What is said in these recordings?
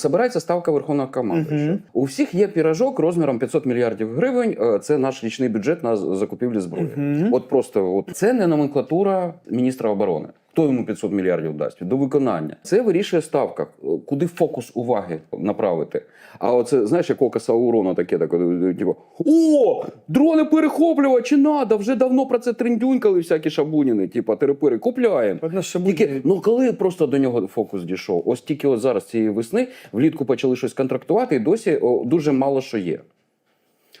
Собирається ставка верховного командуючого. Угу. У всіх є піражок розміром 500 мільярдів гривень. Е, Це наш річний бюджет на закупівлі зброї. Угу. От просто от це не номенклатура міністра оборони. Хто йому 500 мільярдів дасть до виконання? Це вирішує ставка, куди фокус уваги направити. А оце знаєш, як око Саурона таке, так, типу, о, дрони перехоплювачі надо, вже давно про це трендюнькали всякі шабуніни, типу, терепири, купляємо. Тільки, ну коли просто до нього фокус дійшов? Ось тільки от зараз цієї весни влітку почали щось контрактувати, і досі о, дуже мало що є.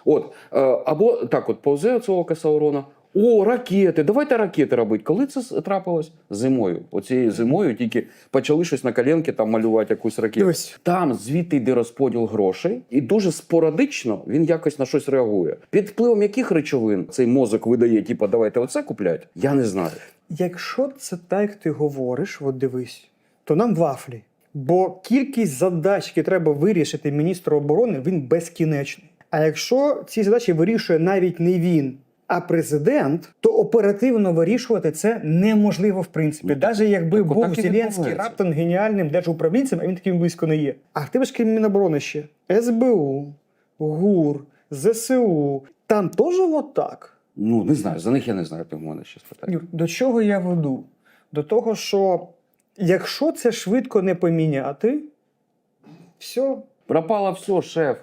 От, е, або так, от повзе цього Касаурона. О, ракети, давайте ракети робити. Коли це трапилось? Зимою. Оцією зимою тільки почали щось на коленки там малювати якусь ракету. Ось. Там звідти йде розподіл грошей, і дуже спорадично він якось на щось реагує. Під впливом яких речовин цей мозок видає, типу, давайте оце купляти? Я не знаю. Якщо це так, як ти говориш, от дивись, то нам вафлі. Бо кількість задач, які треба вирішити міністру оборони, він безкінечний. А якщо ці задачі вирішує навіть не він, а президент, то оперативно вирішувати це неможливо в принципі. Ну, Навіть якби так був Зеленський раптом геніальним держуправлінцем, а він таким близько не є. А тебе ж крім Міноборони ще СБУ, ГУР, ЗСУ. Там теж отак. Ну, не знаю, за них я не знаю, ти в мене ще спитати. Юр, до чого я веду? До того, що якщо це швидко не поміняти, все, Пропало все, шеф.